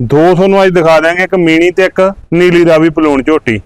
ਦੋ ਤੁਹਾਨੂੰ ਅੱਜ ਦਿਖਾ ਦਿਆਂਗੇ ਇੱਕ ਮੀਣੀ ਤੇ ਇੱਕ ਨੀਲੀ ਰਾਵੀ ਪਲੂਣ ਝੋਟੀ।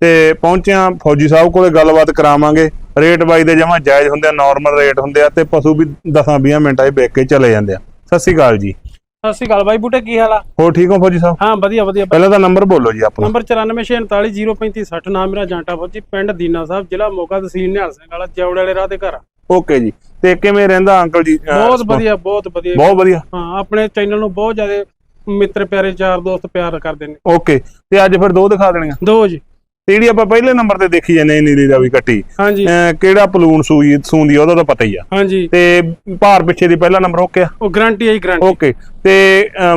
ਤੇ ਪਹੁੰਚਿਆ ਫੌਜੀ ਸਾਹਿਬ ਕੋਲੇ ਗੱਲਬਾਤ ਕਰਾਵਾਂਗੇ। ਰੇਟ ਬਾਈ ਦੇ ਜਮਾ ਜਾਇਜ਼ ਹੁੰਦੇ ਆ ਨਾਰਮਲ ਰੇਟ ਹੁੰਦੇ ਆ ਤੇ ਪਸ਼ੂ ਵੀ 10-20 ਮਿੰਟਾਂ 'ਚ ਵੇਚ ਕੇ ਚਲੇ ਜਾਂਦੇ ਆ। ਸਤਿ ਸ਼੍ਰੀ ਅਕਾਲ ਜੀ। ਸਤਿ ਸ਼੍ਰੀ ਅਕਾਲ ਬਾਈ ਬੂਟੇ ਕੀ ਹਾਲ ਆ? ਹੋਰ ਠੀਕ ਹੋ ਫੌਜੀ ਸਾਹਿਬ? ਹਾਂ ਵਧੀਆ ਵਧੀਆ। ਪਹਿਲਾਂ ਤਾਂ ਨੰਬਰ ਬੋਲੋ ਜੀ ਆਪਣਾ। ਨੰਬਰ 9464403560 ਨਾਮ ਮੇਰਾ ਜਾਂਟਾ ਫੌਜੀ ਪਿੰਡ ਦੀਨਾ ਸਾਹਿਬ ਜ਼ਿਲ੍ਹਾ ਮੋਗਾ ਤਹਿਸੀਲ ਨਿਹਾਲ ਸਿੰਘ ਵਾਲਾ ਜੌੜ ਵਾਲੇ ਰਾਹ ਦੇ ਘਰ। ਓਕੇ ਜੀ। ਤੇ ਕਿਵੇਂ ਰਹਿੰਦਾ ਅੰਕਲ ਜੀ? ਬਹੁਤ ਵਧੀਆ ਬਹੁਤ ਵਧੀਆ। ਬਹੁਤ ਵਧੀਆ। ਹਾਂ ਆਪਣੇ ਚੈਨਲ ਨੂੰ ਬਹੁਤ ਜ਼ਿਆਦਾ ਮਿੱਤਰ ਪਿਆਰੇ ਯਾਰ ਦੋਸਤ ਪਿਆਰ ਕਰਦੇ ਨੇ। ਓਕੇ ਤੇ ਅੱਜ ਫਿਰ ਦੋ ਦਿਖਾ ਦੇਣੀਆਂ? ਦੋ ਜੀ। ਤੇ ਜਿਹੜੀ ਆਪਾਂ ਪਹਿਲੇ ਨੰਬਰ ਤੇ ਦੇਖੀ ਜਾਂਦੇ ਨੀਲੀ ਰਾਵੀ ਕੱਟੀ। ਹਾਂਜੀ। ਕਿਹੜਾ ਪਲੂਣ ਸੂਈ ਸੂੰਦੀ ਆ, ਉਹਦਾ ਤਾਂ ਪਤਾ ਹੀ ਆ। ਹਾਂਜੀ। ਤੇ ਭਾਰ ਪਿੱਛੇ ਦੀ ਪਹਿਲਾ ਨੰਬਰ ਓਕੇ ਆ? ਉਹ ਗਰੰਟੀ ਆਈ ਗਰੰਟੀ ਓਕੇ ਤੇ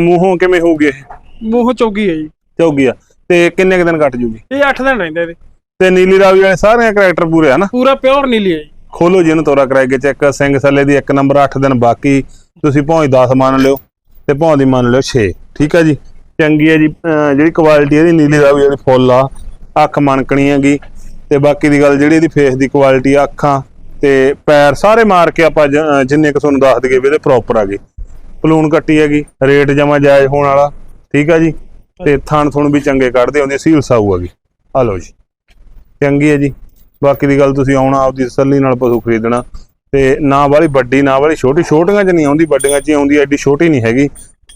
ਮੂੰਹੋਂ ਕਿਵੇਂ ਹੋਊਗੀ ਇਹ? ਮੂੰਹ ਚੌਗੀ ਹੈ ਜੀ। ਚੌਗੀ ਆ। ਤੇ ਕਿੰਨੇ ਕੁ ਦਿਨ ਕੱਟ ਜੂਗੀ? ਇਹ 8 ਦਿਨ ਰਹਿੰਦੇ ਇਹਦੇ। ਤੇ ਨੀਲੀ ਰਾਵੀ ਵਾਲੇ ਸਾਰੇ ਕਰੈਕਟਰ ਪੂਰੇ ਆ ਨਾ? ਪੂਰਾ ਪਿਓਰ ਨੀਲੀ ਹੈ ਜੀ। ਖੋਲੋ ਜੀ ਇਹਨੂੰ ਤੋਰਾ ਕਰਾਏ ਕੇ ਚੈੱਕ ਸਿੰਘ ਸੱਲੇ ਦੀ ਇੱਕ ਨੰਬਰ 8 ਦਿਨ ਬਾਕੀ। ਤੁਸੀਂ ਪਹੁੰਚ 10 ਮੰਨ ਲਿਓ। ਤੇ ਪਹੁੰਚ ਦੀ ਮੰਨ ਲਿਓ 6 ਠੀਕ ਆ ਜੀ? ਚੰਗੀ ਹੈ ਜੀ ਜਿਹੜੀ ਕੁਆਲਿਟੀ ਇਹਦੀ, ਨੀਲੀ ਰਾਵੀ ਵਾਲੀ ਫੁੱਲ ਆ। ਅੱਖ ਮਣਕਣੀ ਹੈਗੀ। ਤੇ ਬਾਕੀ ਦੀ ਗੱਲ ਜਿਹੜੀ ਇਹਦੀ ਫੇਸ ਦੀ ਕੁਆਲਿਟੀ ਆ, ਅੱਖਾਂ ਤੇ ਪੈਰ ਸਾਰੇ ਮਾਰ ਕੇ ਆਪਾਂ ਜਿੰਨੇ ਕੁ ਤੁਹਾਨੂੰ ਦੱਸ ਦਈਏ ਵੀ ਇਹਦੇ ਪ੍ਰੋਪਰ ਆ ਗਏ ਪਲੂਨ ਕੱਟੀ ਹੈਗੀ ਰੇਟ ਜਮਾ ਜਾਇਜ਼ ਹੋਣ ਵਾਲਾ। ਠੀਕ ਆ ਜੀ? ਤੇ ਥਣ ਥੁਣ ਵੀ ਚੰਗੇ ਕੱਢਦੇ ਹੁੰਦੇ, ਸੀਲ ਸਾਊ ਹੈਗੀ ਆ ਲਓ ਜੀ। ਚੰਗੀ ਹੈ ਜੀ। ਬਾਕੀ ਦੀ ਗੱਲ ਤੁਸੀਂ ਆਉਣਾ, ਆਪਦੀ ਤਸੱਲੀ ਨਾਲ ਪਸ਼ੂ ਖਰੀਦਣਾ। ਤੇ ਨਾ ਵਾਲੀ ਵੱਡੀ ਨਾ ਵਾਲੀ ਛੋਟੀ। ਛੋਟੀਆਂ ਚ ਨਹੀਂ ਆਉਂਦੀ ਵੱਡੀਆਂ ਚ ਆਉਂਦੀ ਐਡੀ ਛੋਟੀ ਨਹੀਂ ਹੈਗੀ।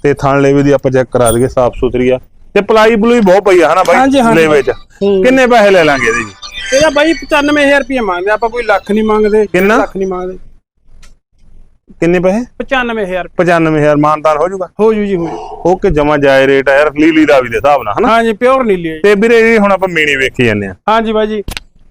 ਤੇ ਥਣ ਲੇਵੇ ਦੀ ਆਪਾਂ ਚੈੱਕ ਕਰਾ ਦਈਏ ਸਾਫ਼ ਸੁਥਰੀ ਆ। ਤੇ ਪਲਾਈ ਬਲੂਈ ਬਹੁਤ ਪਈ ਆ ਹਨਾ ਬਾਈ। ਲੇਵੇ ਚ। ਕਿੰਨੇ ਪੈਸੇ ਲੈ ਲਾਂਗੇ ਇਹਦੇ ਜੀ ਇਹਦਾ ਬਾਈ 95000 ਰੁਪਏ ਮੰਗਦੇ ਆਪਾਂ ਕੋਈ ਲੱਖ ਨਹੀਂ ਮੰਗਦੇ। ਕਿੰਨਾ? ਲੱਖ ਨਹੀਂ ਮੰਗਦੇ। ਕਿੰਨੇ ਪੈਸੇ? 95000 95000 ਮਾਨਤਾਨ ਹੋ ਜਾਊਗਾ? ਹੋ ਜੂ ਜੀ ਹੋ ਜੂ। ਓਕੇ ਜਮਾ ਜਾਏ ਰੇਟ ਆ ਯਾਰ ਲੀਲੀ ਰਾਵੀ ਦੇ ਹਿਸਾਬ ਨਾਲ ਹਨਾ? ਹਾਂਜੀ ਪਿਓਰ ਨੀਲੀ ਤੇ ਵੀਰੇ ਇਹ ਹੁਣ ਆਪਾਂ ਮੀਣੀ ਵੇਖੀ ਜਾਂਦੇ ਆ। ਹਾਂਜੀ ਬਾਈ ਜੀ।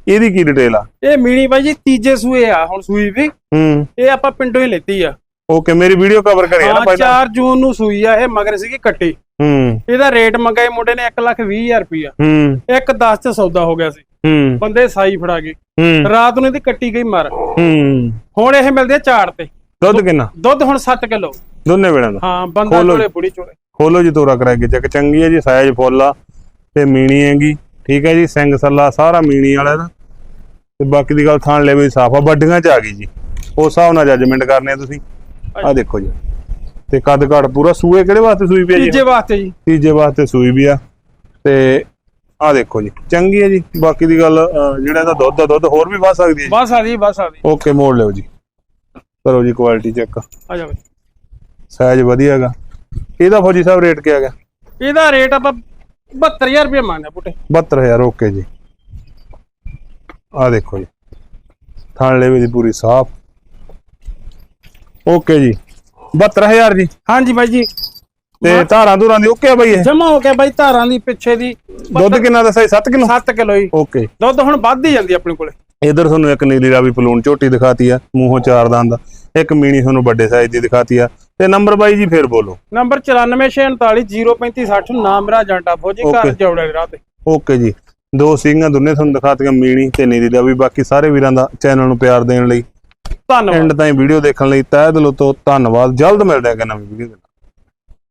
ਇਹਦੀ ਕੀ ਡਿਟੇਲ ਆ? ਇਹ ਮੀਣੀ ਬਾਈ ਜੀ ਤੀਜੇ ਸੂਏ ਆ ਹੁਣ ਸੂਈ ਵੀ। ਹੂੰ। ਇਹ ਆਪਾਂ ਪਿੰਡੋਂ ਹੀ ਲੈਤੀ ਆ। ਓਕੇ ਮੇਰੀ ਵੀਡੀਓ ਕਵਰ ਕਰੀ ਆ ਨਾ ਹਾਂ ਪਹਿਲਾਂ? 4 ਜੂਨ ਨੂੰ ਸੂਈ ਆ ਇਹ ਮਗਰ ਸੀਗੀ ਕੱਟੀ। ਹੂੰ। ਇਹਦਾ ਰੇਟ ਮੰਗਾਏ ਮੁੰਡੇ ਨੇ 1 ਲੱਖ 20 ਹਜ਼ਾਰ ਰੁਪਇਆ ਹੂੰ। ਇੱਕ 10 ਚ ਸੌਦਾ ਹੋ ਗਿਆ ਸੀ। ਹੂੰ। ਬੰਦੇ ਸਾਈ ਫੜਾ ਗਏ। ਹੂੰ। ਰਾਤ ਨੂੰ ਇਹਦੀ ਕੱਟੀ ਗਈ ਮਰ। ਹੂੰ। ਹੁਣ ਇਹ ਮਿਲਦੇ ਆ ਚਾਰ ਤੇ। ਦੁੱਧ ਕਿੰਨਾ? ਦੁੱਧ ਹੁਣ 7 ਕਿਲੋ। ਦੋਨੇ ਵੇੜਾਂ ਦਾ? ਹਾਂ ਬੰਦਾ ਖੋਲੋ। ਚੋਲੇ ਬੁੜੀ ਚੋਲੇ ਖੋਲੋ ਜੀ ਤੋਰਾ ਕਰਾ ਕੇ ਚੱਕ ਚੰਗੀ ਹੈ ਜੀ ਸਾਈਜ਼ ਫੁੱਲ ਆ। ਤੇ ਮੀਣੀ ਹੈਗੀ। ਠੀਕ ਹੈ ਜੀ ਸਿੰਘ ਸੱਲਾ ਸਾਰਾ ਮੀਣੀ ਵਾਲਾ ਦਾ ਤੇ ਬਾਕੀ ਦੀ ਗੱਲ ਥਾਣ ਲੈਵੇ ਸਾਫ਼ ਆ ਵੱਡੀਆਂ ਚ ਆ ਗਈ ਜੀ। ਉਸ ਹਿਸਾਬ ਨਾਲ ਜੱਜਮੈਂਟ ਕਰਨੇ ਆ ਤੁਸੀਂ। ਆ ਦੇਖੋ ਜੀ। ਤੇ ਕੱਦ ਘੜ ਪੂਰਾ ਸੂਏ ਕਿਹੜੇ ਵਾਸਤੇ ਸੂਈ ਪਈ ਜੀ? ਤੀਜੇ ਵਾਸਤੇ ਜੀ। ਤੀਜੇ ਵਾਸਤੇ ਸੂਈ ਵੀ ਆ। ਤੇ ਆ ਦੇਖੋ ਜੀ ਚੰਗੀ ਹੈ ਜੀ। ਬਾਕੀ ਦੀ ਗੱਲ ਜਿਹੜਾ ਇਹਦਾ ਦੁੱਧ ਆ ਦੁੱਧ ਹੋਰ ਵੀ ਵਧ ਸਕਦੀ ਹੈ ਜੀ। ਬਸ ਆ ਜੀ ਓਕੇ ਮੋੜ ਲਿਓ ਜੀ। ਕਰੋ ਜੀ ਕੁਆਲਿਟੀ ਚੈੱਕ ਆ ਜਾ। ਬਈ ਸਾਈਜ਼ ਵਧੀਆ ਹੈਗਾ। ਇਹਦਾ ਫੌਜੀ ਸਾਹਿਬ ਰੇਟ ਹੈਗਾ? ਇਹਦਾ ਰੇਟ ਆਪਾਂ 72000 ਰੁਪਏ ਮੰਗਦੇ ਆ ਪੁੱਟੇ 72000 ਓਕੇ ਜੀ ਆ ਦੇਖੋ ਜੀ ਥਾਣ ਲੈਵੇ ਦੀ ਪੂਰੀ ਸਾਫ਼ ਓਕੇ ਜੀ 72000 ਜੀ ਹਾਂਜੀ ਬਾਈ ਜੀ ਤੇ ਧਾਰਾਂ ਧੂਰਾਂ ਦੀ ਓਕੇ ਆ ਬਈ ਇਹ ਜਮਾ ਹੋ ਗਿਆ ਬਾਈ ਧਾਰਾਂ ਦੀ ਪਿੱਛੇ ਦੀ ਦੁੱਧ ਕਿੰਨਾ ਦੱਸਿਆ 7 ਕਿਲੋ 7 ਕਿਲੋ ਜੀ ਓਕੇ ਦੁੱਧ ਹੁਣ ਵੱਧ ਹੀ ਜਾਂਦੀ ਆਪਣੇ ਕੋਲੇ ਇਧਰ ਤੁਹਾਨੂੰ ਇੱਕ ਨੀਲੀ ਰਾਵੀ ਪਲੂਣ ਝੋਟੀ ਦਿਖਾਤੀ ਆ ਮੂੰਹੋਂ ਚਾਰ ਦੰਦ ਇੱਕ ਮੀਣੀ ਤੁਹਾਨੂੰ ਵੱਡੇ ਸਾਈਜ਼ ਦੀ ਦਿਖਾਤੀ ਆ ਤੇ ਨੰਬਰ ਬਾਈ ਜੀ ਫੇਰ ਬੋਲੋ। ਨੰਬਰ 9464403560 ਨਾਮ ਮੇਰਾ ਜੰਟਾ ਫੌਜੀ ਘਰ. ਜੌੜੇ ਰਾਹ ਤੇ। ਓਕੇ ਜੀ। ਦੋ ਸਿੰਘਾਂ ਦੋਨੇ ਤੁਹਾਨੂੰ ਦਿਖਾਤੀਆਂ ਮੀਣੀ ਤੇ ਨੀਲੀ ਰਾਵੀ ਬਾਕੀ ਸਾਰੇ ਵੀਰਾਂ ਦਾ ਚੈਨਲ ਨੂੰ ਪਿਆਰ ਦੇਣ ਲਈ। ਧੰਨਵਾਦ। ਐਂਡ ਤਾਈਂ ਵੀਡੀਓ ਦੇਖਣ ਲਈ ਤਹਿ ਦਿਲੋਂ ਤੋਂ ਧੰਨਵਾਦ। ਜਲਦ ਮਿਲਦੇ ਹਾਂ ਕਿ ਨਵੀਂ ਵੀਡੀਓ ਦੇ ਨਾਲ।